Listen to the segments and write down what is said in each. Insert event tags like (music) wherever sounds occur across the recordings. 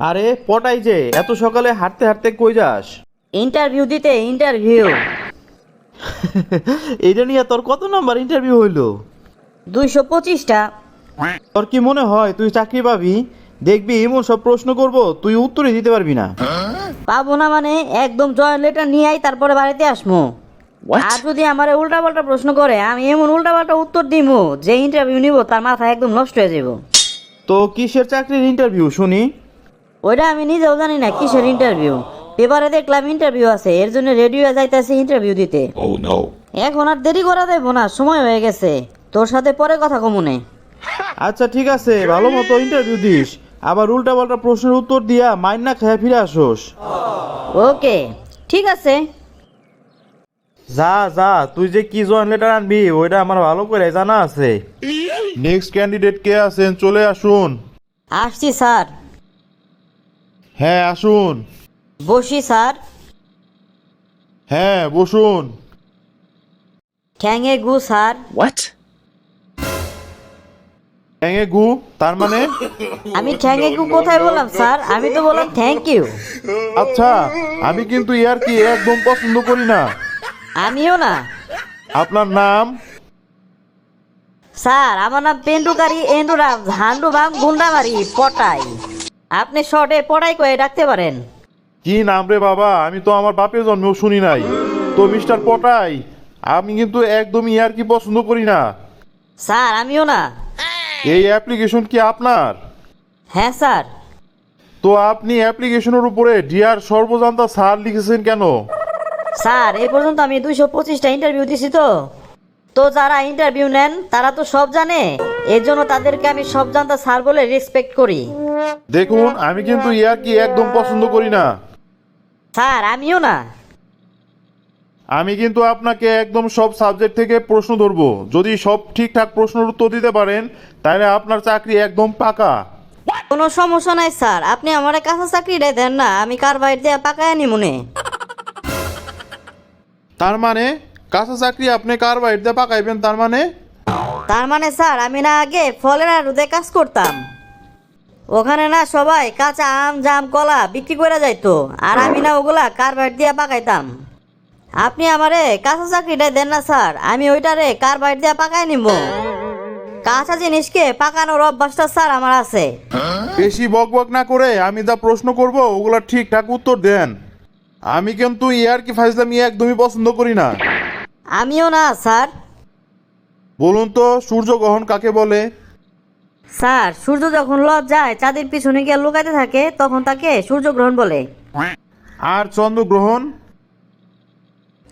আরে পটাই যে এত সকালে হাঁটতে হাঁটতে কই যাস? ইন্টারভিউ দিতে ইন্টারভিউ। (laughs) এইটা নিয়ে তোর কত নাম্বার ইন্টারভিউ হইল? দুইশো পঁচিশটা। তোর কি মনে হয় তুই চাকরি পাবি? দেখবি এমন সব প্রশ্ন করব তুই উত্তরই দিতে পারবি না। পাবো না মানে একদম জয়েন্ট লেটার নিয়ে আই তারপরে বাড়িতে আসমো। আর যদি আমার উল্টা পাল্টা প্রশ্ন করে আমি এমন উল্টা পাল্টা উত্তর দিমু যে ইন্টারভিউ নিব তার মাথা একদম নষ্ট হয়ে যাব তো কিসের চাকরির ইন্টারভিউ শুনি? ওইটা আমি নিজেও জানি না কিসের ইন্টারভিউ পেপারে দেখলাম ইন্টারভিউ আছে এর জন্য রেডিও যাইতেছে ইন্টারভিউ দিতে। Oh এখন আর দেরি করা দেবো না সময় হয়ে গেছে। তোর সাথে পরে কথা কমুনে আচ্ছা ঠিক আছে ভালো মতো ইন্টারভিউ দিস। আবার উল্টা পাল্টা প্রশ্নের উত্তর দিয়া মাইন না খেয়ে ফিরে আসোস। ওকে ঠিক আছে। যা যা তুই যে কি জয়েন লেটার আনবি ওইটা আমার ভালো করে জানা আছে। নেক্সট ক্যান্ডিডেট কে আছেন চলে আসুন। আসছি স্যার। হ্যাঁ আসুন। বসি স্যার। হ্যাঁ বসুন। ঠ্যাঙে গু স্যার। What? ব্যাঙে গু তার মানে? আমি ঠ্যাঙে গু কোথায় বললাম স্যার? আমি তো বললাম থ্যাংক ইউ আচ্ছা আমি কিন্তু ইয়ার কি একদম পছন্দ করি না। আমিও না। আপনার নাম? স্যার আমার নাম পেন্ডুকারি এন্ডুরাম ঝান্ডুবাম গুন্ডামারি পটাই। আপনি শর্টে পড়াই করে ডাকতে পারেন। কি নাম রে বাবা? আমি তো আমার বাপের জন্মেও শুনি নাই। তো মিস্টার পটাই আমি কিন্তু একদমই ইয়ার কি পছন্দ করি না। স্যার আমিও না। এই অ্যাপ্লিকেশন কি আপনার? হ্যাঁ স্যার। তো আপনি অ্যাপ্লিকেশনের উপরে ডিয়ার সর্বজান্তা স্যার লিখেছেন কেন? স্যার এই পর্যন্ত আমি দুইশো পঁচিশটা ইন্টারভিউ দিছি তো। তো যারা ইন্টারভিউ নেন তারা তো সব জানে। এর জন্য তাদেরকে আমি সব জানতা স্যার বলে রেসপেক্ট করি। দেখুন আমি কিন্তু ইয়ার কি একদম পছন্দ করি না। স্যার আমিও না। আমি কিন্তু আপনাকে একদম সব সাবজেক্ট থেকে প্রশ্ন ধরবো। যদি সব ঠিকঠাক প্রশ্নের উত্তর দিতে পারেন তাহলে আপনার চাকরি একদম পাকা। কোনো সমস্যা নাই স্যার। আপনি আমার কাছে চাকরিটাই দেন না আমি কার বাড়িতে পাকায় নি মনে। তার মানে কাঁচা চাকরি আপনি কার বাড়িতে পাকাইবেন তার মানে? তার মানে স্যার আমি না আগে ফলের আড়ুতে কাজ করতাম। ওখানে না সবাই কাঁচা আম জাম কলা বিক্রি করে যাইতো। আর আমি না ওগুলা কারবার দিয়ে পাকাইতাম। আপনি আমারে কাঁচা চাকরিটাই দেন না স্যার। আমি ওইটারে কারবার দিয়ে পাকাই নিব। কাঁচা জিনিসকে পাকানোর অভ্যাসটা স্যার আমার আছে। বেশি বক বক না করে আমি যা প্রশ্ন করব ওগুলা ঠিকঠাক উত্তর দেন। আমি কিন্তু ইয়ার কি ফাইজলামি একদমই পছন্দ করি না। আমিও না স্যার। বলুন তো সূর্যগ্রহণ কাকে বলে? স্যার সূর্য যখন লজ যায় চাঁদের পিছনে গিয়ে লুকাইতে থাকে তখন তাকে সূর্যগ্রহণ বলে। আর চন্দ্রগ্রহণ?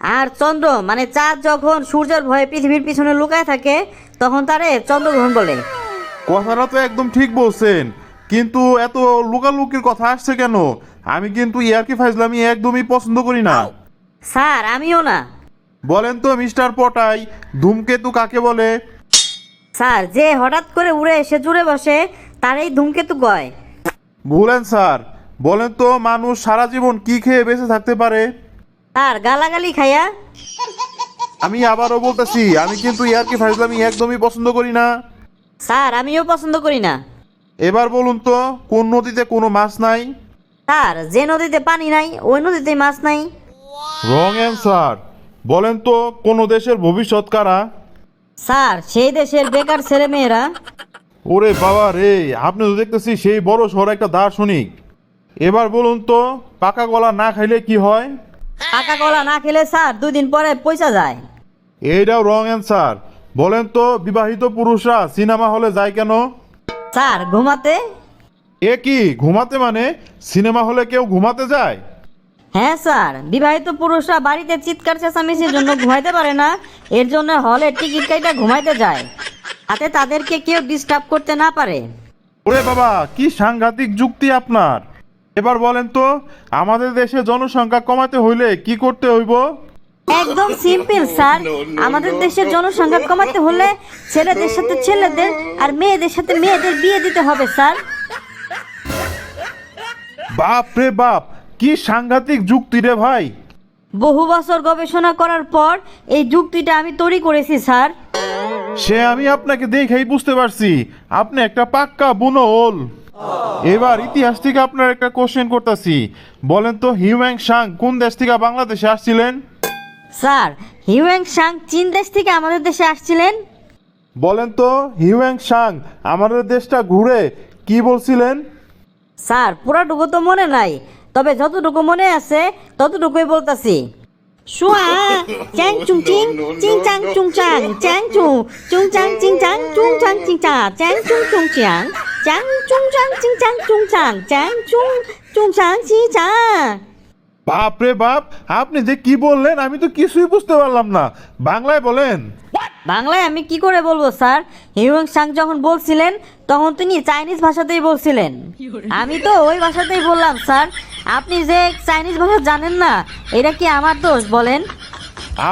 আর চন্দ্র মানে চাঁদ যখন সূর্যের ভয়ে পৃথিবীর পিছনে লুকায় থাকে তখন তারে চন্দ্রগ্রহণ বলে। কথাটা তো একদম ঠিক বলছেন কিন্তু এত লুকালুকির কথা আসছে কেন? আমি কিন্তু ইয়ারকি ফাইজলামি একদমই পছন্দ করি না। স্যার আমিও না। বলেন তো মিস্টার পটাই ধূমকেতু কাকে বলে? স্যার যে হঠাৎ করে উড়ে এসে জুড়ে বসে তার এই ধূমকেতু গয় ভুলেন স্যার বলেন তো মানুষ সারা জীবন কি খেয়ে বেঁচে থাকতে পারে? স্যার গালাগালি খাইয়া? আমি আবারও বলতেছি আমি কিন্তু ইয়ারকি ফাইজলামি একদমই পছন্দ করি না। স্যার আমিও পছন্দ করি না। এবার বলুন তো কোন নদীতে কোনো মাছ নাই? স্যার যে নদীতে পানি নাই ওই নদীতে মাছ নাই। Wrong answer. বলেন তো কোন দেশের ভবিষ্যৎ কারা? স্যার সেই দেশের বেকার ছেলে মেয়েরা ওরে বাবা রে আপনি তো দেখতেছি সেই বড় শহর একটা দার্শনিক। এবার বলুন তো পাকা গলা না খাইলে কি হয়? পাকা কলা না খেলে স্যার দুই দিন পরে পয়সা যায়। এইটাও রং অ্যান্সার। বলেন তো বিবাহিত পুরুষরা সিনেমা হলে যায় কেন? স্যার ঘুমাতে? এ কি ঘুমাতে মানে? সিনেমা হলে কেউ ঘুমাতে যায়? হ্যাঁ স্যার। বিবাহিত পুরুষরা বাড়িতে চিৎকার চেঁচামেচির জন্য ঘুমাইতে পারে না। এর জন্য হলে টিকিট কাইটা ঘুমাইতে যায়। তাতে তাদেরকে কেউ ডিস্টার্ব করতে না পারে। ওরে বাবা কি সাংঘাতিক যুক্তি আপনার। এবার বলেন তো আমাদের দেশে জনসংখ্যা কমাতে হইলে কি করতে হইব? একদম সিম্পল স্যার। আমাদের দেশের জনসংখ্যা কমাতে হলে ছেলেদের সাথে ছেলেদের আর মেয়েদের সাথে মেয়েদের বিয়ে দিতে হবে স্যার। বাপ রে বাপ কি সাংঘাতিক যুক্তি রে ভাই? বহু বছর গবেষণা করার পর এই যুক্তিটা আমি তৈরি করেছি স্যার। সে আমি আপনাকে দেখেই বুঝতে পারছি। আপনি একটা পাক্কা বুনো ওল এবার ইতিহাস থেকে আপনার একটা কোশ্চেন করতেছি। বলেন তো হিউম্যাং সাং কোন দেশ থেকে বাংলাদেশে আসছিলেন? স্যার হিউয়েং সাং চীন দেশ থেকে আমাদের দেশে আসছিলেন? বলেন তো হিউম্যাং সাং আমাদের দেশটা ঘুরে কি বলছিলেন? স্যার পুরো পুরাটুকু তো মনে নাই। তবে যতটুকু মনে আছে ততটুকুই বলতাছি। শুয়া চ্যাং চুং চিং চিং চাং চুং চাং চ্যাং চুং চুং চাং চিং চাং চুং চাং চিং চা চ্যাং চুং চুং চিয়াং চ্যাং চুং চাং চিং চাং চুং চাং চ্যাং চুং চুং চাং চি চা। বাপ রে বাপ আপনি যে কি বললেন আমি তো কিছুই বুঝতে পারলাম না। বাংলায় বলেন। বাংলায় আমি কি করে বলব স্যার? হিউয়েং সাং যখন বলছিলেন তখন তিনি চাইনিজ ভাষাতেই বলছিলেন। আমি তো ওই ভাষাতেই বললাম স্যার। আপনি যে চাইনিজ ভাষা জানেন না এটা কি আমার দোষ বলেন?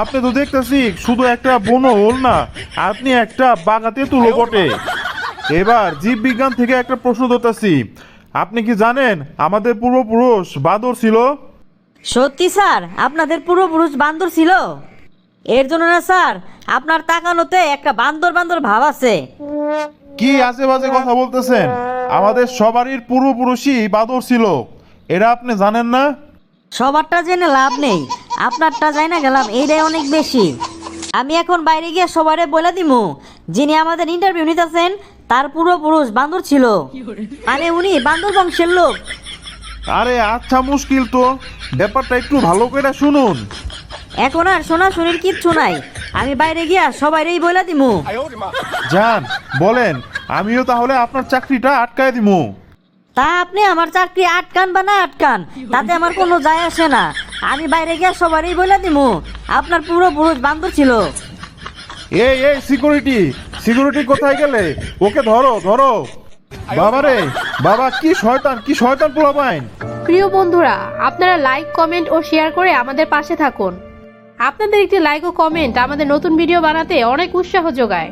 আপনি তো দেখতেছি শুধু একটা বনো হল না আপনি একটা বাগাতে তুলো বটে। এবার জীব বিজ্ঞান থেকে একটা প্রশ্ন ধরতেছি আপনি কি জানেন আমাদের পূর্বপুরুষ বাদর ছিল? সত্যি স্যার আপনাদের পূর্বপুরুষ বান্দর ছিল? এর জন্য না স্যার আপনার তাকানোতে একটা বান্দর বান্দর ভাব আছে। কি আজে বাজে কথা বলতেছেন? আমাদের সবারই পূর্বপুরুষই বাদর ছিল। এরা আপনি জানেন না? সবারটা জেনে লাভ নেই। আপনারটা যাই না গেলাম এইটাই অনেক বেশি। আমি এখন বাইরে গিয়ে সবারে বলে দিমু যিনি আমাদের ইন্টারভিউ নিতেছেন তার পূর্বপুরুষ বান্দর ছিল। মানে উনি বান্দর বংশের লোক। আরে আচ্ছা মুশকিল তো। ব্যাপারটা একটু ভালো করে শুনুন। এখন আর শোনা শরীর কিচ্ছু নাই। আমি বাইরে গিয়া সবাইরেই বলে দিমু। যান বলেন। আমিও তাহলে আপনার চাকরিটা আটকায় দিমু। তা আপনি আমার চাকরি আটকান বা না আটকান তাতে আমার কোনো যায় আসে না। আমি বাইরে গিয়া সবারই বলে দিমু আপনার পূর্বপুরুষ বান্ধব ছিল। এই এই সিকিউরিটি সিকিউরিটি কোথায় গেলে? ওকে ধরো ধরো। বাবারে বাবা কি শয়তান কি শয়তান পোলা পাইন প্রিয় বন্ধুরা আপনারা লাইক কমেন্ট ও শেয়ার করে আমাদের পাশে থাকুন। আপনাদের একটি লাইক ও কমেন্ট আমাদের নতুন ভিডিও বানাতে অনেক উৎসাহ যোগায়।